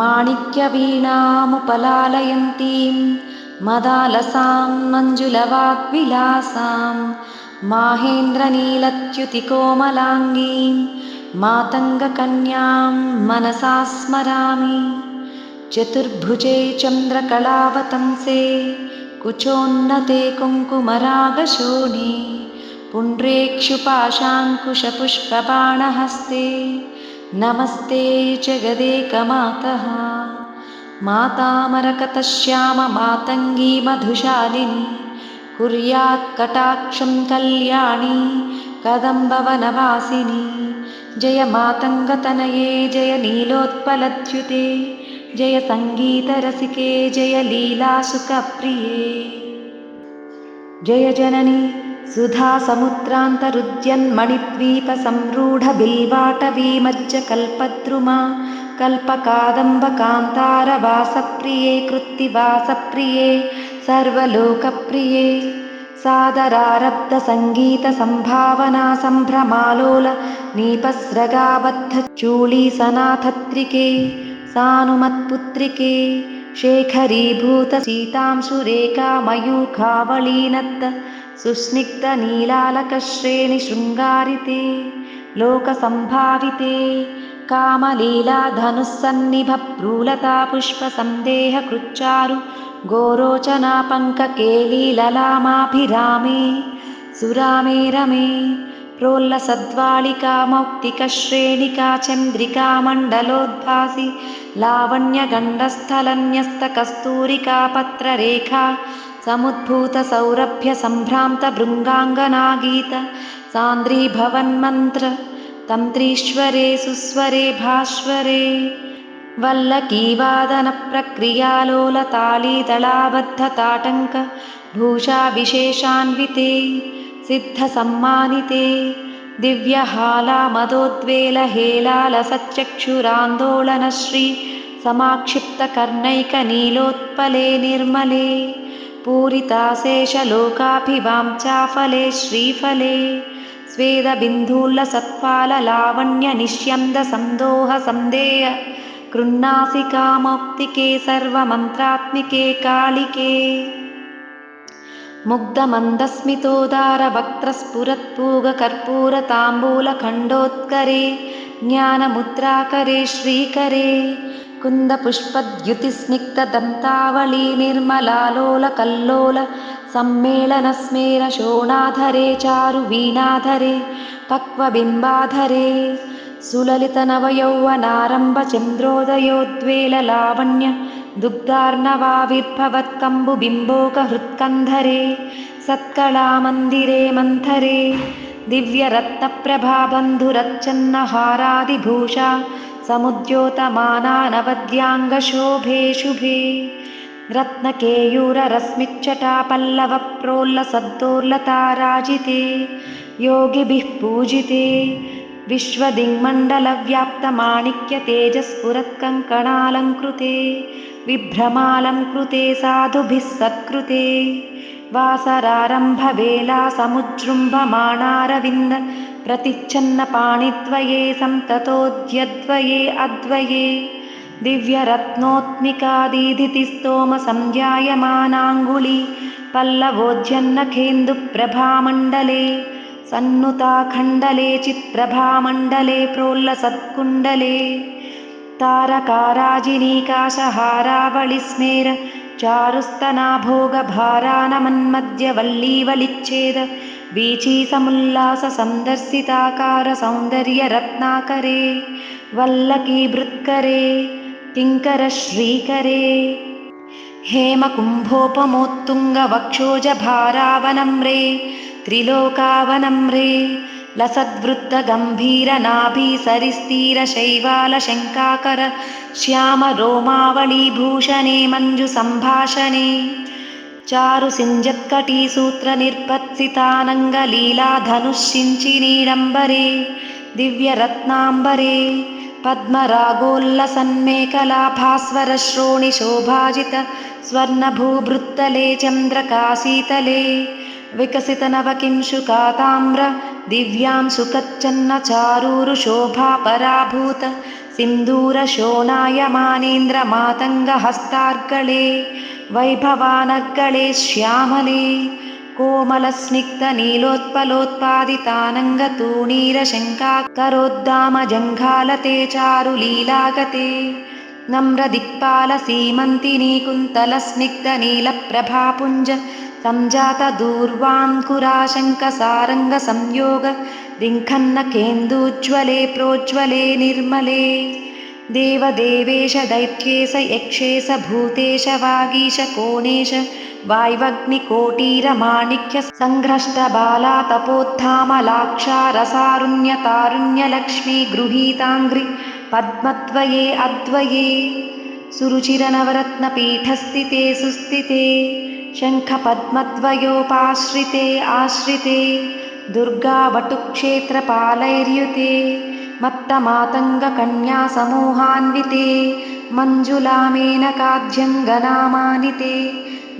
माणिक्यवीणामुपलालयन्तीं मदालसां मञ्जुलवाग्विलासां माहेन्द्रनीलच्युतिकोमलाङ्गीं मातङ्गकन्यां मनसा स्मरामि चतुर्भुजे चन्द्रकलावतंसे कुचोन्नते कुङ्कुमरागशोणे पुण्ड्रेक्षुपाशाङ्कुशपुष्पबाणहस्ते नमस्ते जगदेकमातः मातामरकतश्याममातङ्गी मधुशालिनी कुर्यात्कटाक्षं कल्याणी कदम्बवनवासिनी जय मातङ्गतनये जय नीलोत्पलद्युते जय सङ्गीतरसिके जय लीलासुखप्रिये जय जननी सुधासमुद्रान्तरुद्यन्मणिद्वीपसंरूढबिल्वाटवीमज्जकल्पद्रुमा कल्पकादम्बकान्तारवासप्रिये कृत्तिवासप्रिये सर्वलोकप्रिये सादरारब्धसङ्गीतसम्भावना सम्भ्रमालोल नीपस्रगाबद्धचूळीसनाथत्रिके सानुमत्पुत्रिके शेखरीभूतसीतांशुरेखामयूखावळीनत्त सुस्निग्धनीलालकश्रेणिशृङ्गारिते लोकसम्भाविते कामलीलाधनुःसन्निभप्रूलता पुष्पसन्देहकृच्चारु गोरोचनापङ्ककेलीललामाभिरामे सुरामे रमे प्रोल्लसद्वालिका मौक्तिकश्रेणिका चन्द्रिका मण्डलोद्भासि लावण्यगण्डस्थलन्यस्तकस्तूरिका पत्ररेखा समुद्भूतसौरभ्यसम्भ्रान्तभृङ्गाङ्गनागीत सान्द्रीभवन्मन्त्र तन्त्रीश्वरे सुस्वरे भास्वरे वल्लकीवादनप्रक्रियालोलतालीदलाबद्धताटङ्क भूषाविशेषान्विते सिद्धसम्मानिते दिव्यहालामदोद्वेलहेलालसच्चक्षुरान्दोलनश्री समाक्षिप्तकर्णैकनीलोत्पले निर्मले पूरिताशेषलोकाभिवाञ्चाफले श्रीफले स्वेदबिन्धुल्लसत्पाललावण्यनिष्यन्दसन्दोहसन्देह कृन्नासिकामौक्तिके सर्वमन्त्रात्मिके कालिके मुग्धमन्दस्मितोदारवक्त्रस्फुरत्पूगकर्पूरताम्बूलखण्डोत्करे ज्ञानमुद्राकरे श्रीकरे कुन्दपुष्पद्युतिस्निग्धदन्तावली निर्मलालोलकल्लोल सम्मेलनस्मेरशोणाधरे चारुवीणाधरे पक्वबिम्बाधरे सुललितनवयौवनारम्भचन्द्रोदयोद्वेललावण्य दुग्धार्णवाविर्भवत्कम्बुबिम्बोकहृत्कन्धरे सत्कलामन्दिरे मन्थरे दिव्यरत्नप्रभाबन्धुरच्चन्नहारादिभूषा समुद्योतमाना नवद्याङ्गशोभे शुभे रत्नकेयूररश्मिच्चटापल्लवप्रोल्लसद्दोर्लताराजिते योगिभिः पूजिते विश्वदिङ्मण्डलव्याप्तमाणिक्यतेजस्फुरत्कङ्कणालङ्कृते विभ्रमालङ्कृते साधुभिः सत्कृते वासरारम्भवेला समुजृम्भमाणारविन्द प्रतिच्छन्नपाणिद्वये सन्ततोऽध्यद्वये अद्वये दिव्यरत्नोत्मिकादीधितिस्तोमसंध्यायमानाङ्गुली पल्लवोज्जन्नखेन्दुप्रभामण्डले सन्नुताखण्डले चित्प्रभामण्डले प्रोल्लसत्कुण्डले వీచీసముల్లాస సందర్శితాకార సౌందర్య రత్నాకరే వల్లకీ భృత్కరే కింకర శ్రీకరే. హేమకుంభోపమోత్తుంగ వక్షోజ భారావనమ్రే త్రిలోకావనమ్రే లసద్వృత్త గంభీర నాభీ సరిస్థీర శైవాల శంకాకర శ్యామ రోమావళీ భూషణే మంజు సంభాషణే. चारुसिञ्जत्कटीसूत्रनिर्पत्सितानङ्गलीलाधनुःशिञ्चिनीडम्बरे दिव्यरत्नाम्बरे पद्मरागोल्लसन्मेखलाभास्वरश्रोणिशोभाजित स्वर्णभूभृत्तले चन्द्रकाशीतले विकसितनवकिंशुकाताम्र दिव्यां सुकच्चन्नचारूरुशोभा पराभूत सिन्दूरशोणायमानेन्द्रमातङ्गहस्तार्गळे वैभवानर्गळे श्यामले कोमलस्निग्धनीलोत्पलोत्पादितानङ्गतूणीरशङ्काकरोद्दामजङ्घालते चारुलीलागते नम्रदिक्पालसीमन्तिनी कुन्तलस्निग्धनीलप्रभापुञ्ज सञ्जातदूर्वाङ्कुराशङ्कसारङ्गसंयोग दिङ्खन्नकेन्दूज्ज्वले प्रोज्ज्वले निर्मले देवदेवेश दैत्येश यक्षेश भूतेश वागीश कोणेश वाय्वग्निकोटीरमाणिक्य सङ्घ्रष्टबाला तपोत्थामलाक्षा रसारुण्यतारुण्यलक्ष्मी गृहीताङ्घ्रि पद्मद्वये अद्वये सुरुचिरनवरत्नपीठस्थिते सुस्थिते शङ्खपद्मद्वयोपाश्रिते आश्रिते दुर्गावटुक्षेत्रपालैर्युते मत्तमातङ्गकन्यासमूहान्विते मञ्जुलामेनकाद्यङ्गनामानिते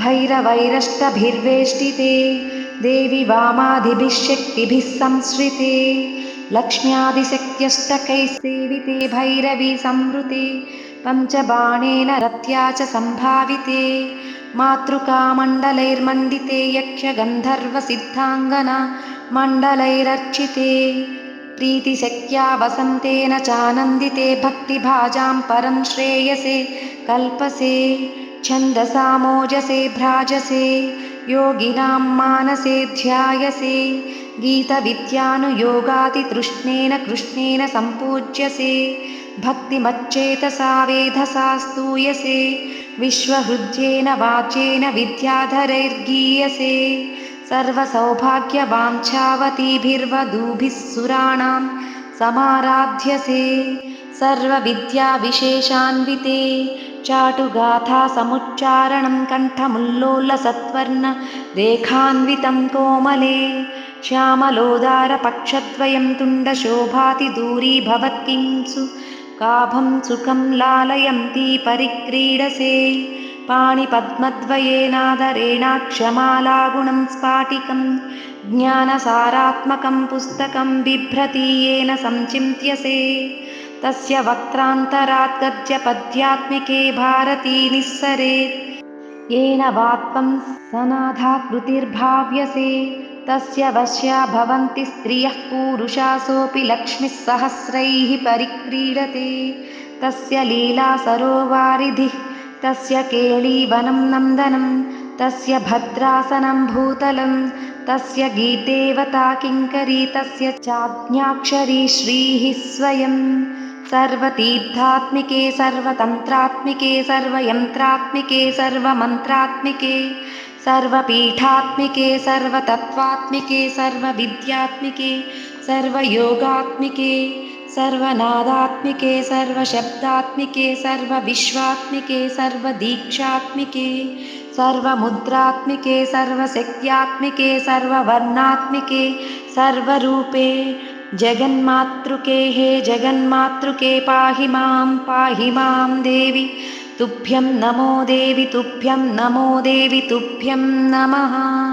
भैरवैरष्टभिर्वेष्टिते देवि वामादिभिः शक्तिभिः संश्रिते लक्ष्म्यादिशक्त्यष्टकैः सेविते भैरवी संवृते पञ्चबाणेन रत्या च सम्भाविते मातृकामण्डलैर्मण्डिते यक्षगन्धर्वसिद्धाङ्गना मण्डलैरर्चिते प्रीतिशक्त्या वसन्तेन चानन्दिते भक्तिभाजां परं श्रेयसे कल्पसे छन्दसामोजसे भ्राजसे योगिनां मानसे ध्यायसे गीतविद्यानुयोगातितृष्णेन कृष्णेन सम्पूज्यसे भक्तिमच्चेतसा वेधसा स्तूयसे विश्वहृद्येन वाच्येन विद्याधरैर्गीयसे सर्वसौभाग्यवाञ्छावतीभिर्वधूभिः सुराणां समाराध्यसे सर्वविद्याविशेषान्विते चाटुगाथासमुच्चारणं कण्ठमुल्लोलसत्वर्ण रेखान्वितं कोमले श्यामलोदारपक्षद्वयं तुण्डशोभाति दूरी भवत्किंसु काभं सुखं लालयन्ती परिक्रीडसे पाणिपद्मद्वयेनादरेणाक्षमालागुणं स्फाटिकं ज्ञानसारात्मकं पुस्तकं बिभ्रती येन सञ्चिन्त्यसे तस्य वक्त्रान्तरात् गद्यपद्यात्मिके भारती निःसरेत् येन वात्मं सनाथाकृतिर्भाव्यसे तस्य वश्या भवन्ति स्त्रियः पूरुषासोऽपि लक्ष्मीः सहस्रैः परिक्रीडते तस्य लीला सरोवारिधिः तस्य केळीवनं नन्दनं तस्य भद्रासनं भूतलं तस्य गीदेवता किङ्करी तस्य चाज्ञाक्षरी श्रीः स्वयं। सर्वतीर्थात्मिके सर्वतन्त्रात्मिके सर्वयन्त्रात्मिके सर्वमन्त्रात्मिके सर्वपीठात्मिके सर्वतत्त्वात्मिके सर्वविद्यात्मिके सर्वयोगात्मिके सर्वनादात्मिके, सर्वशब्दात्मिके, सर्वविश्वात्मिके, सर्वदीक्षात्मिके, सर्वमुद्रात्मिके, सर्वशक्त्यात्मिके, सर्ववर्णात्मिके, सर्वरूपे, जगन्मातृके, हे जगन्मातृके, पाहि माँ पाहि माँ देवि, तुभ्यं नमो देवि, तुभ्यं नमो देवि, तुभ्यं नमः।